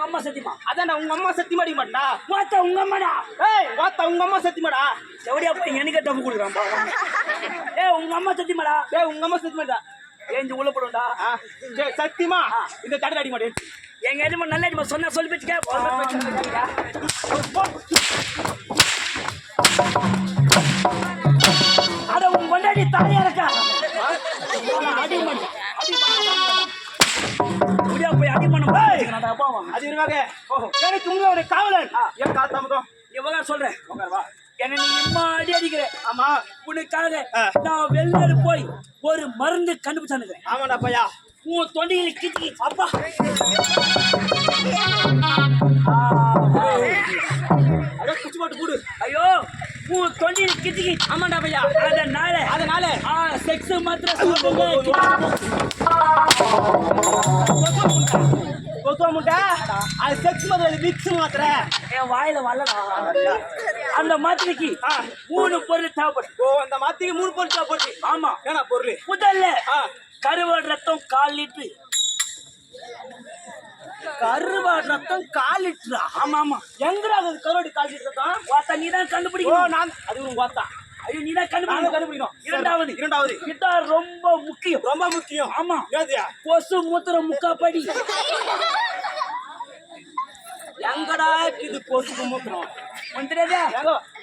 உங்க அம்மா சத்தியமா? அதான்டா உங்க அம்மா சத்தியமா அடிக்க மாட்டா வாத்த உங்க அம்மாடா. ஏய் வாத்தா உங்க அம்மா சத்தியமாடா. செவடியா போய் எனக்கு டப்பு கொடுக்குறான் பாவம். ஏய் உங்க அம்மா சத்தியமாடா. ஏய் உங்க அம்மா சத்தியமாடா. ஏஞ்சி உள்ள போடும்டா சரி சத்தியமா? இந்த தடவை அடிக்க மாட்டேன். எங்க எதுமா நல்ல எதுமா சொன்னா சொல்லி வச்சுக்க அட உன் கொண்டாடி தாலியா பாவம் அது இருக்காக எனக்கு உங்க ஒரு காவலன் என் கால் தாமதம்? இவங்க சொல்றேன். வா. என்ன நீ இம்மா அடி அடிக்கிற. ஆமா. உனக்காக. நான் வெளிநாடு போய் ஒரு மருந்து கண்டுபிடிச்சானுக்கிறேன் ஆமாடா பையா உன் தொண்டையில கிட்டி. அப்பா. குச்சி போட்டு கூடு. ஐயோ. உன் தொண்டையில கிட்டி ஆமாடா பையா. அதனால அதனால. ஆ செக்ஸ் மாத்திரம் சாப்பிடுங்க. கொத்துவ முட்டை. அது செக்ஸ் மாதிரி மிக்ஸ் மாத்திர. என் வாயில வரலடா. அந்த மாத்திரைக்கு. மூணு பொருள் தேவைப்படும் ஓ அந்த மாத்திரை மூணு பொருள் போட்டு ஆமா. ஏன்னா பொருள்? முதல்ல ஆ. கருவாடு ரத்தம் கால் லிட்டரு. கருவாடு ரத்தம் கால் லிட்டரா ஆமா ஆமா எங்கடா அது கருவாடு கால் லிட்டர் தான் வாத்தா நீ தான் கண்டுபிடிக்கணும் நான் அது உங்க பார்த்தா ஐயோ நீ தான் கண்டுபிடிக்கணும். கண்டுபிடிக்கணும். இரண்டாவது இரண்டாவது. இதான் ரொம்ப முக்கியம். ரொம்ப முக்கியம். ஆமா. கொசு மூத்திரம் முக்கா படி எங்கடா இது கொசுக்கு மூத்திரம்? உனக்கு எங்க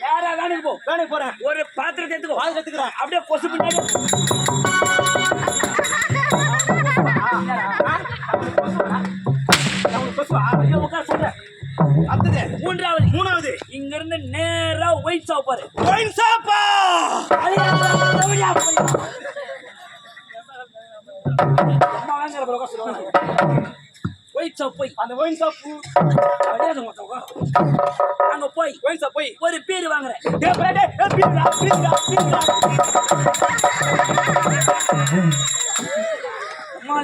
நேரா வேணுக்கு போ. வேலைக்கு போறேன். ஒரு பாத்திரத்தை எடுத்துக்கோ. பால் கத்துக்கிறேன். அப்படியே கொசு பின்னாடி. மூன்றாவது. மூணாவது. இங்க இருந்து நேரா ஒயிட் ஷாப் பாரு பிறகு சொல்லுவாங்க. ஒயிட் ஷாப் போய். அந்த ஒயின் சாப்பு அடையாத உட்காரு. அங்க போய். ஒயின் சாப் போய். ஒரு பேர் வாங்குறேன்.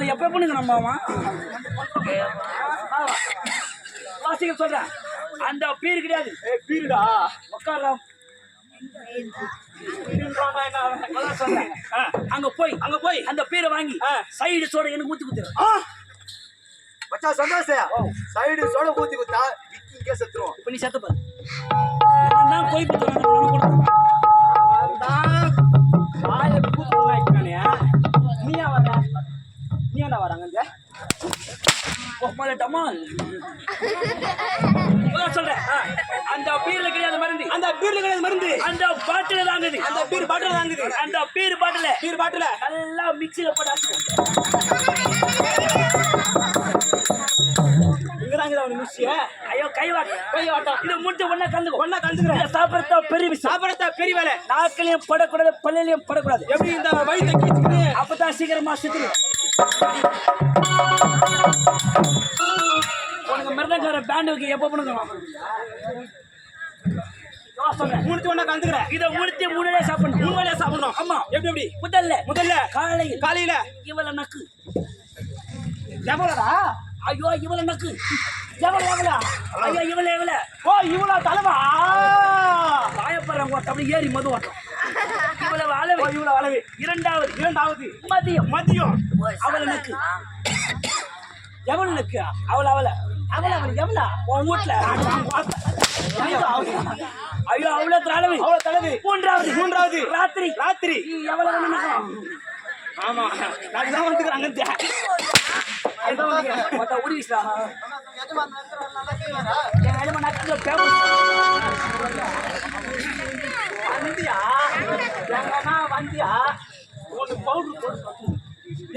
எப்ப பண்ணுங்க நம்ம வாசிக்க சொல்றேன். அந்த பீர் கிடையாது. ஏய் பீருடா. ஆ, அங்க போய் அங்க போய். அந்த பீரை வாங்கி. சைடு சோட எனக்கு ஊத்தி குத்துரு ஆ. மச்சான் சந்தோஷம் சைடு சோட ஊத்தி குத்தா விக்கிங்க செத்துருவோம் இப்ப நீ செத்து பாரு. நான் தான் போய் குத்துறேன் அவன்தான் வாயை கூப்பிடுறானே நீ ஏன் வர? நீ என்ன வராங்க இங்க? டமால் பீர்ல கிடையாது மருந்து. அந்த பாட்டில தாங்குது. அந்த பீர் பாட்டில் தாங்குது. அந்த பீர் பாட்டில. பீர் பாட்டில. நல்லா மிக்ஸில போட்டு அடிச்சுக்கோ. இங்க தாங்குது அவனு மிஸ்ஸிய ஐயோ கை வாட்டு. கை வாட்டம் இது முடிஞ்ச உடனே கலந்துக்கோ. ஒன்னா கலந்துக்கிறேன். சாப்பிடத்த பெரிய விஷயம். சாப்பிடத்த பெரிய வேலை. நாக்கிலையும் படக்கூடாது பல்லையிலையும் படக்கூடாது. எப்படி இந்த வயிற்றை கீச்சுக்கிட்டு அப்பதான் சீக்கிரமா சுத்துரு. உனக்கு மிருதங்கார பேண்டுக்கு எப்போ பண்ணுங்க மூணுத்தி ஒன்னா கலந்துக்கிறேன். இதை முடித்து மூணு வேளை சாப்பிடணும்? மூணு வேலையா சாப்பிடணும். ஆமா. எப்படி எப்படி? முதல்ல முதல்ல. காலையில். காலையில. நக்கு. எவ்வளோடா? ஐயோ இவள நக்கு. எவள எவள ஐயோ இவள எவள ஓ இவ்வளோ தலைவா? காயப்படுறாங்க அப்படி ஏறி மது ஓட்டம். இவ்வளவு அளவு ஓ இவ்வளோ அளவு இரண்டாவது. இரண்டாவது. மதியம். மதியம். அவள நக்கு. எவ்வளவு நிற்கு அவள அவள. அவள அவள். எவ்வளோ? உன் வீட்டுல. ஐயோ அவ்வளவு அளவு அவ்வளோ தலைவு. மூன்றாவது. மூன்றாவது. ராத்திரி. ராத்திரி. எவ்வளவு? ஆமா. நான் தான் வந்துக்கிறேன் அங்க அதான் வந்துக்கிறேன். மொத்த உரி பேப்பர். வந்தியா? எங்கன்னா வந்தியா? உனக்கு பவுடர் போட்டு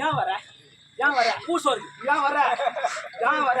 ஏன் வர? ஏன் வர? பூசோறு. ஏன் வர? ஏன் வர?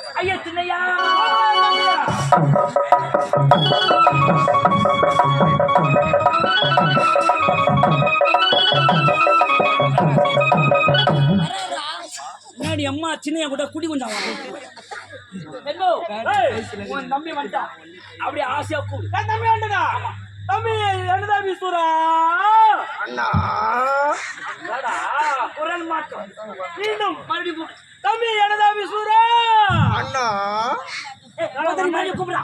ஐயா சின்னையா முன்னாடி அம்மா சின்னையா கூட குடி கொஞ்சம் உன் தம்பி வந்துட்டான். அப்படியே ஆசையா கூடு தம்பி வேண்டதா தம்பி அண்ணா. என்னடா, குரல் மாற்றம். மீண்டும் மறுபடியும். தம்பி எனதாமி சூரா அண்ணா கூப்பிடுறா.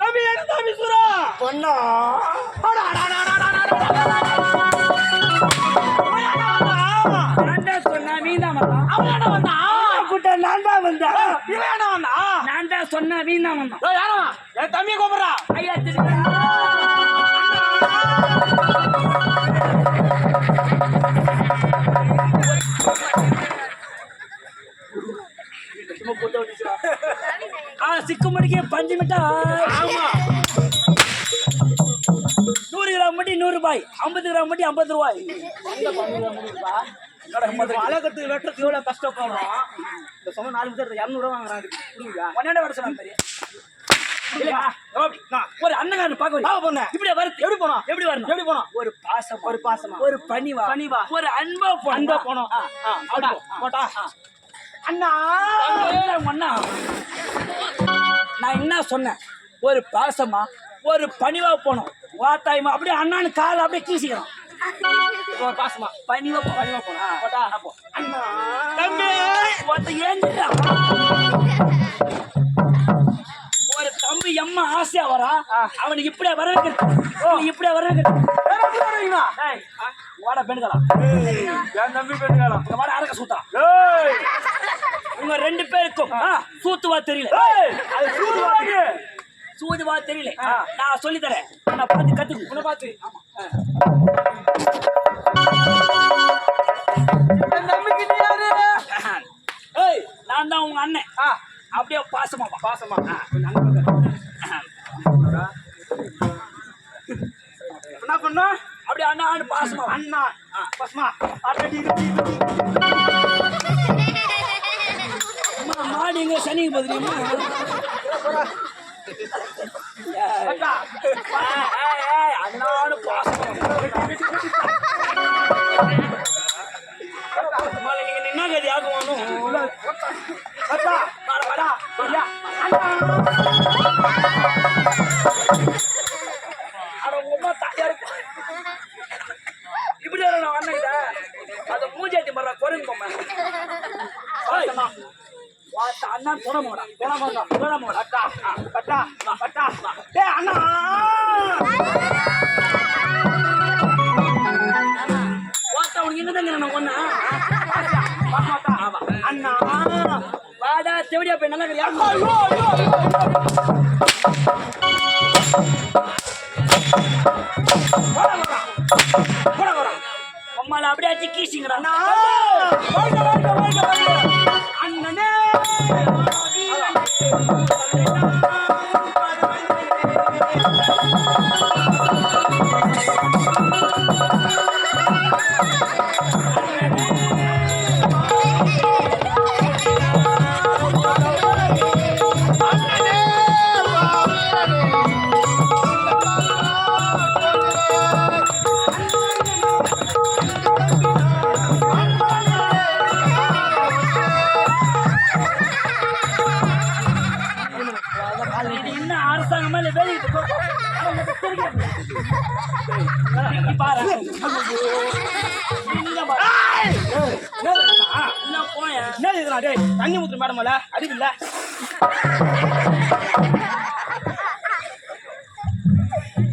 தம்பி எனதாமி சூரா அண்ணா சொன்னா நீதான் வந்தான். வந்தா நான்டா சொன்னா நீதான் வந்தான். தம்பியை கூப்பிடுறா ஐயா, மிட்டாய் ஆமா. நூறு கிராம் மட்டி நூறு ரூபாய். ஐம்பது கிராம் மட்டி ஐம்பது ரூபாய். அழகத்துக்கு வெட்டுறதுக்கு எவ்வளவு கஷ்டப்படுறோம் இந்த சொன்ன நாலு நிமிஷம் இரநூறுவா வாங்குறாங்க. கொடுங்க பன்னெண்டு இல்லையா? எப்படி? நான் ஒரு அண்ணன் பார்க்க பொண்ணு. இப்படி வருது எப்படி போனோம்? எப்படி வரணும்? எப்படி போனோம்? ஒரு பாசம். ஒரு பாசமா. ஒரு பணிவா. பணிவா. ஒரு அன்பா அன்பா போனோம். போட்டா. அண்ணா! அண்ணா! நான் என்ன சொன்னேன்? ஒரு பாசமா ஒரு பணிவா போனோம். வாத்தாயமா அப்படியே அண்ணான்னு கால் அப்படியே கீசிக்கிறோம். ஒரு பாசமா. பணிவா பணிவா போனோம் போட்டா அப்போ அண்ணா. தம்பி ஒருத்த ஏஞ்சிட்டா ஒரு தம்பி எம்மா ஆசையா வரா? அவனுக்கு இப்படியே வர வைக்கிறது இப்படியே வர வைக்கிறது ஏய், வாடா பெண்களா என் தம்பி பெண்களா வாடா அரக்க சூத்தா. உங்க ரெண்டு பேருக்கும் சூத்துவா தெரியல. சூதுவா தெரியல. நான் சொல்லி தரேன். நான் பார்த்து கத்துக்கு உன்னை பார்த்து. நான் தான் உங்க அண்ணன். அப்படியே பாசமா. பாசமா. என்ன பண்ணா? அப்படியே அண்ணா பாசமா. அண்ணா. பாசமா. ஐயா அட உங்க அம்மா தாயா இருக்கும் இப்படி அண்ணன் அது மூஞ்சாத்தி மர குரங்கு பொம்மை ஏய், வாத்த அண்ணா தொடமோடா தொடமோடா தொடமோடா அக்கா அக்கா அண்ணா! வாத்த உனக்கு நான் ஒண்ணா அண்ணா வாடா தேவடியா போய் நல்லா யாரு அப்படியே அடிச்சு கீசிங்கடா. அண்ணா! வாழ்க வாழ்க வாழ்க வாழ்க இது என்ன அரசாங்கமா இல்ல வேலைக்கு பாரு என்ன தண்ணி ஊத்துற மேடம்ல அடிக்கல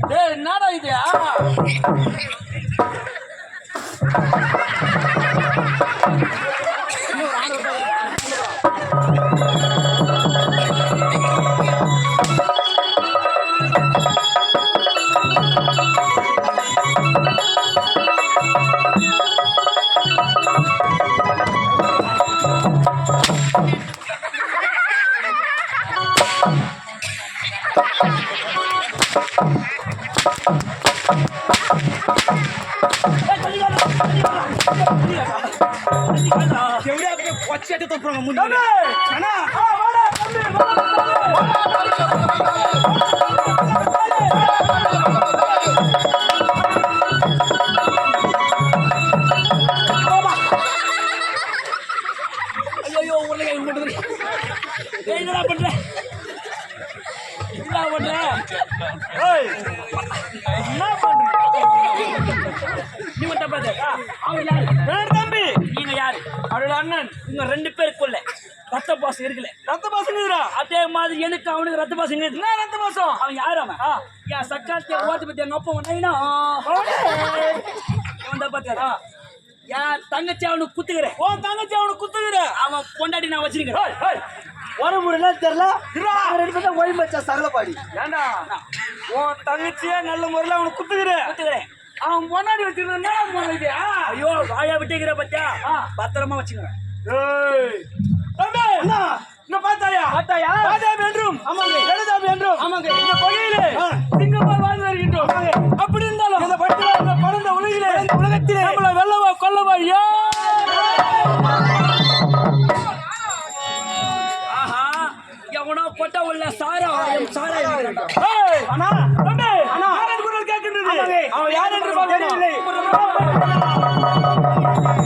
டேய் என்னடா இது? கொச்சி எடுத்து தப்புறாங்க முன்னாடி அண்ணா என்னடா பண்ற என்ன பண்ற என்ன நீ மட்டும் யாரு என்னோட தம்பி நீங்க யாரு அவரோட உங்க ரெண்டு பேருக்குள்ள ரத்த பாசம் இருக்குல்ல. ரத்த பாசங்கிறா அதே மாதிரி எனக்கு அவனுக்கு ரத்த பாசம் என்ன ரத்த பாசம்? அவன் யாரு அவன்? என் சக்காத்திய ஓட்டு பத்தி எங்க அப்பா வந்தாங்கன்னா இவன் தான் பாத்தியாரா என் தங்கச்சி அவனுக்கு குத்துக்கிறேன். ஓ தங்கச்சி அவனுக்கு குத்துகிற அவன் பொண்டாட்டி நான் வச்சிருக்கிறேன். முறையில தெரியல. ரெண்டு பேரும் ஒய் மச்சா சரளப்பாடி ஏண்டா? உன் தங்கச்சியே நல்ல முறையில் அவனுக்கு குத்துகிற குத்துக்கிறேன். அவன் முன்னாடி வச்சிருந்தா முன்னாடி ஐயோ வாயா விட்டுக்கிற பத்தியா? பத்திரமா வச்சுக்கிறேன் என்ன பார்த்தாயா பார்த்தாயா? என்றும் ஆமாங்க. என்றும் ஆமாங்க. இந்த கொகையிலே ஆ.